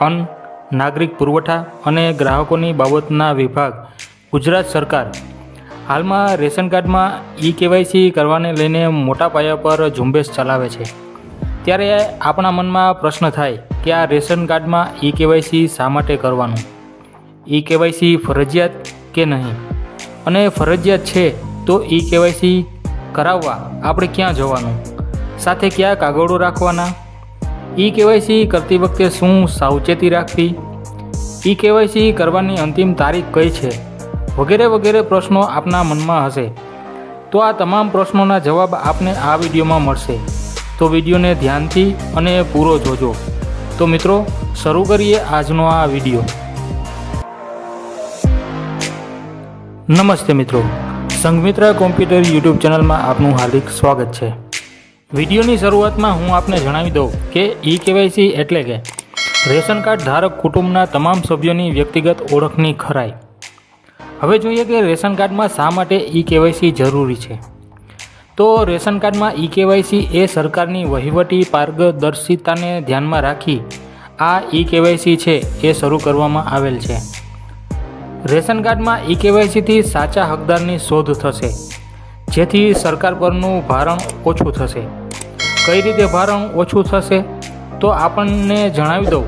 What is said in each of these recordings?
અન્ન નાગરિક પુરવઠા અને ગ્રાહકોની બાબતના વિભાગ, ગુજરાત સરકાર. હાલમાં રેશન કાર્ડમાં ઈ કેવાયસી કરવાને લઈને મોટા પાયા પર ઝુંબેશ ચલાવે છે. ત્યારે આપણા મનમાં પ્રશ્ન થાય કે આ રેશન કાર્ડમાં ઈ કેવાયસી શા માટે કરવાનું? ઈ કેવાયસી ફરજિયાત કે નહીં? અને ફરજિયાત છે તો ઈ કેવાયસી કરાવવા આપણે ક્યાં જવાનું? સાથે કયા કાગળો રાખવાના? ઈ કેવાયસી કરતી વખતે શું સાવચેતી રાખવી? ઈ કેવાયસી કરવાની અંતિમ તારીખ કઈ છે? વગેરે વગેરે પ્રશ્નો આપના મનમાં હશે. તો આ તમામ પ્રશ્નોના જવાબ આપને આ વિડીયોમાં મળશે. તો વિડીયોને ધ્યાનથી અને પૂરો જોજો. તો મિત્રો, શરૂ કરીએ આજનો આ વીડિયો. નમસ્તે મિત્રો. સંઘમિત્રા કોમ્પ્યુટર યુટ્યુબ ચેનલમાં આપનું હાર્દિક સ્વાગત છે. વિડીયોની શરૂઆતમાં હું આપને જણાવી દઉં કે ઈ કેવાયસી એટલે કે રેશન કાર્ડ ધારક કુટુંબના તમામ સભ્યોની વ્યક્તિગત ઓળખની ખરાઈ. હવે જોઈએ કે રેશન કાર્ડમાં શા માટે ઈ કેવાયસી જરૂરી છે? તો રેશન કાર્ડમાં ઈ કેવાયસી એ સરકારની વહીવટી પારદર્શિતાને ધ્યાનમાં રાખી આ ઈ કેવાયસી છે એ શરૂ કરવામાં આવેલ છે. રેશન કાર્ડમાં ઈ કેવાયસીથી સાચા હકદારની શોધ થશે. જેથી સરકાર પરનું ભારણ ઓછું થશે. કઈ રીતે ભારણ ઓછું થશે? તો આપણને જણાવી દઉં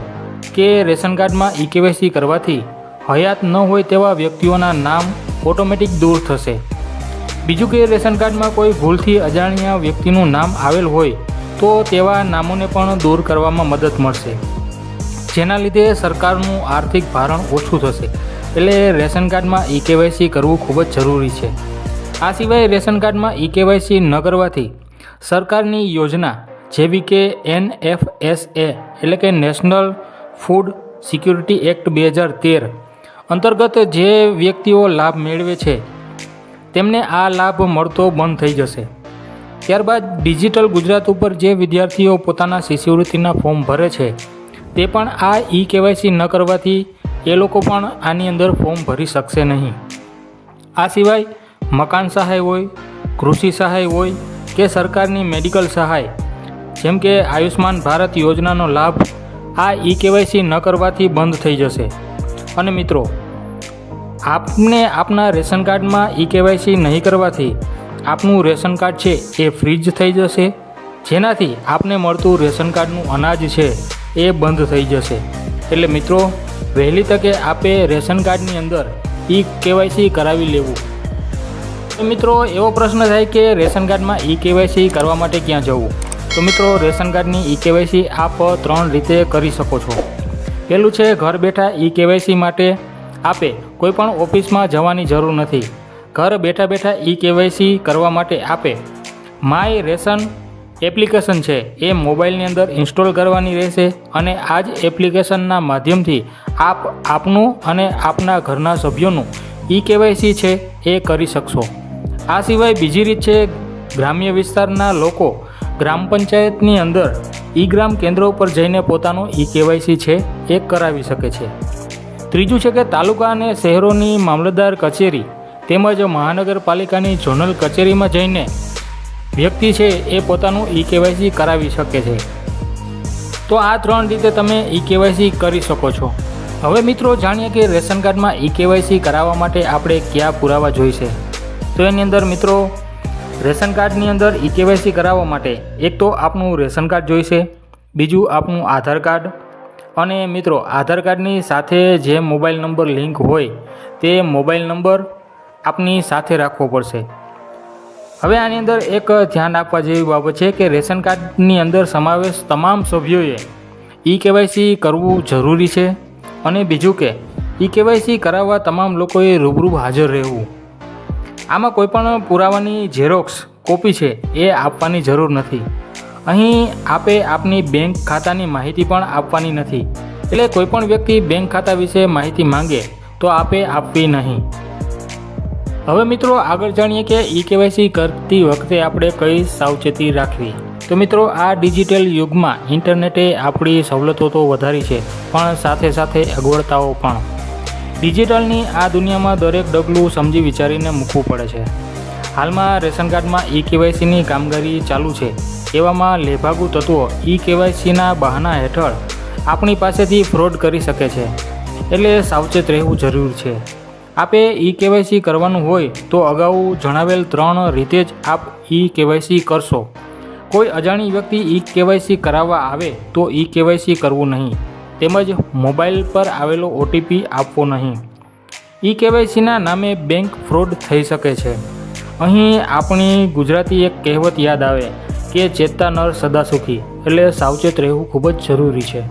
કે રેશન કાર્ડમાં ઈ કેવાયસી કરવાથી હયાત ન હોય તેવા વ્યક્તિઓના નામ ઓટોમેટિક દૂર થશે. બીજું કે રેશન કાર્ડમાં કોઈ ભૂલથી અજાણ્યા વ્યક્તિનું નામ આવેલ હોય તો તેવા નામોને પણ દૂર કરવામાં મદદ મળશે. જેના લીધે સરકારનું આર્થિક ભારણ ઓછું થશે. એટલે રેશન કાર્ડમાં ઈ કેવાયસી કરવું ખૂબ જ જરૂરી છે. આ સિવાય રેશન કાર્ડમાં ઈ કેવાયસી ન કરવાથી સરકારની યોજના જેવી કે એન એફ એસ એ એટલે કે નેશનલ ફૂડ સિક્યુરિટી એક્ટ બે હજાર તેર અંતર્ગત જે વ્યક્તિઓ લાભ મેળવે છે, તેમને આ લાભ મળતો બંધ થઈ જશે. ત્યારબાદ ડિજિટલ ગુજરાત ઉપર જે વિદ્યાર્થીઓ પોતાના શિષ્યવૃત્તિના ફોર્મ ભરે છે, તે પણ આ ઈ કેવાયસી ન કરવાથી એ લોકો પણ આની અંદર ફોર્મ ભરી શકશે નહીં. આ સિવાય મકાન સહાય હોય, કૃષિ સહાય હોય કે સરકારની મેડિકલ સહાય, જેમ કે આયુષ્માન ભારત યોજનાનો લાભ, આ ઈ કેવાયસી ન કરવાથી બંધ થઈ જશે. અને મિત્રો, આપને આપના રેશન કાર્ડમાં ઈ કેવાયસી નહીં કરવાથી આપનું રેશન કાર્ડ છે એ ફ્રીજ થઈ જશે, જેનાથી આપને મળતું રેશન કાર્ડનું અનાજ છે એ બંધ થઈ જશે. એટલે મિત્રો, વહેલી તકે આપે રેશન કાર્ડની અંદર ઈ કેવાયસી કરાવી લેવું. તો મિત્રો, એવો પ્રશ્ન થાય કે રેશન કાર્ડમાં ઈ કેવાયસી કરવા માટે ક્યાં જવું? તો મિત્રો, રેશન કાર્ડની ઈ કેવાયસી આપ ત્રણ રીતે કરી શકો છો. પહેલું છે, ઘર બેઠા ઈ કેવાયસી માટે આપે કોઈપણ ઓફિસમાં જવાની જરૂર નથી. ઘર બેઠા બેઠા ઈ કેવાયસી કરવા માટે આપે. માય રેશન એપ્લિકેશન છે, એ મોબાઈલની અંદર ઇન્સ્ટોલ કરવાની રહેશે અને આ જ એપ્લિકેશનના માધ્યમથી આપ આપનું અને આપના ઘરના સભ્યોનું ઈ કેવાયસી છે, એ કરી શકશો. આ સિવાય બીજી રીત છે, ગ્રામ્ય વિસ્તારના લોકો ગ્રામ પંચાયતની અંદર ઈ ગ્રામ કેન્દ્રો ઉપર જઈને પોતાનું ઈ કેવાયસી છે એ કરાવી શકે છે. ત્રીજું છે કે તાલુકા અને શહેરોની મામલતદાર કચેરી તેમજ મહાનગરપાલિકાની ઝોનલ કચેરીમાં જઈને વ્યક્તિ છે એ પોતાનું ઈ કેવાયસી કરાવી શકે છે. તો આ ત્રણ રીતે તમે ઈ કેવાયસી કરી શકો છો. હવે મિત્રો, જાણીએ કે રેશન કાર્ડમાં ઈ કેવાયસી કરાવવા માટે આપણે કયા પુરાવા જોઈશે? તો એની અંદર મિત્રો, રેશન કાર્ડની અંદર ઈ કેવાયસી કરાવવા માટે એક તો આપનું રેશન કાર્ડ જોઈશે, બીજું આપનું આધાર કાર્ડ. અને મિત્રો, આધાર કાર્ડની સાથે જે મોબાઈલ નંબર લિંક હોય, તે મોબાઈલ નંબર આપની સાથે રાખવો પડશે. હવે આની અંદર એક ધ્યાન આપવા જેવી બાબત છે કે રેશન કાર્ડની અંદર સમાવેશ તમામ સભ્યોએ ઈ કેવાયસી કરવું જરૂરી છે. અને બીજું કે, ઈ કેવાયસી કરાવવા તમામ લોકોએ રૂબરૂ હાજર રહેવું. આમાં કોઈપણ પુરાવાની ઝેરોક્સ કોપી છે, એ આપવાની જરૂર નથી. અહીં આપે આપની બેંક ખાતાની માહિતી પણ આપવાની નથી. એટલે કોઈપણ વ્યક્તિ બેંક ખાતા વિશે માહિતી માંગે, તો આપે આપવી નહીં. હવે મિત્રો આગળ જાણીએ કે ઈ કેવાયસી કરતી વખતે આપણે કઈ સાવચેતી રાખવી. તો મિત્રો, આ ડિજિટલ યુગમાં ઇન્ટરનેટે આપણી સવલતો તો વધારી છે, પણ સાથે સાથે અગવડતાઓ પણ. ડિજિટલની આ દુનિયામાં દરેક ડગલું સમજી વિચારીને મૂકવું પડે છે. હાલમાં રેશન કાર્ડમાં ઈ કેવાયસીની કામગીરી ચાલુ છે. એવામાં લેભાગુ તત્વો ઈ કેવાયસીના બહાના હેઠળ આપણી પાસેથી ફ્રોડ કરી શકે છે. એટલે સાવચેત રહેવું જરૂર છે. આપે ઈ કેવાયસી કરવાનું હોય તો અગાઉ જણાવેલ ત્રણ રીતે જ આપ ઈ કેવાયસી કરશો. કોઈ અજાણી વ્યક્તિ ઈ કેવાયસી કરાવવા આવે તો ઈ કેવાયસી કરવું નહીં. તેમજ મોબાઈલ પર આવેલો ઓટીપી આપવો નહીં. ઈ કેવાયસીના નામે બેંક ફ્રોડ થઈ શકે છે. અહીં આપણી ગુજરાતી એક કહેવત યાદ આવે કે ચેતતા નર સદા સુખી એટલે સાવચેત રહેવું ખૂબ જ જરૂરી છે.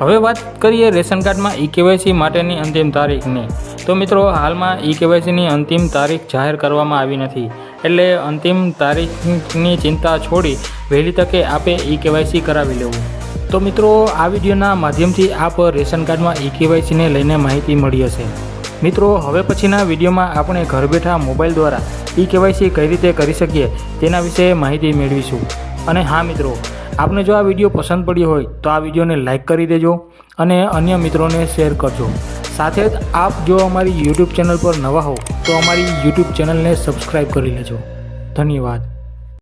હવે વાત કરીએ રેશન કાર્ડમાં ઈ કેવાયસી માટેની અંતિમ તારીખની. તો મિત્રો, હાલમાં ઈ કેવાયસીની અંતિમ તારીખ જાહેર કરવામાં આવી નથી. એટલે અંતિમ તારીખની ચિંતા છોડી વહેલી તકે આપે ઈ કેવાયસી કરાવી લેવું. તો મિત્રો, આ વિડીયોના માધ્યમથી આપ રેશન કાર્ડમાં ઈ કેવાયસીને લઈને માહિતી મળી હશે. મિત્રો, હવે પછીના વિડીયોમાં આપણે ઘર બેઠા મોબાઈલ દ્વારા ઈ કેવાયસી કઈ રીતે કરી શકીએ તેના વિશે માહિતી મેળવીશું. અને હા મિત્રો, આપને જો આ વીડિયો પસંદ પડ્યો હોય તો આ વિડીયોને લાઇક કરી દેજો અને અન્ય મિત્રોને શેર કરજો. સાથે જ આપ જો અમારી યુટ્યુબ ચેનલ પર નવા હો તો અમારી યુટ્યુબ ચેનલને સબસ્ક્રાઈબ કરી લેજો. ધન્યવાદ.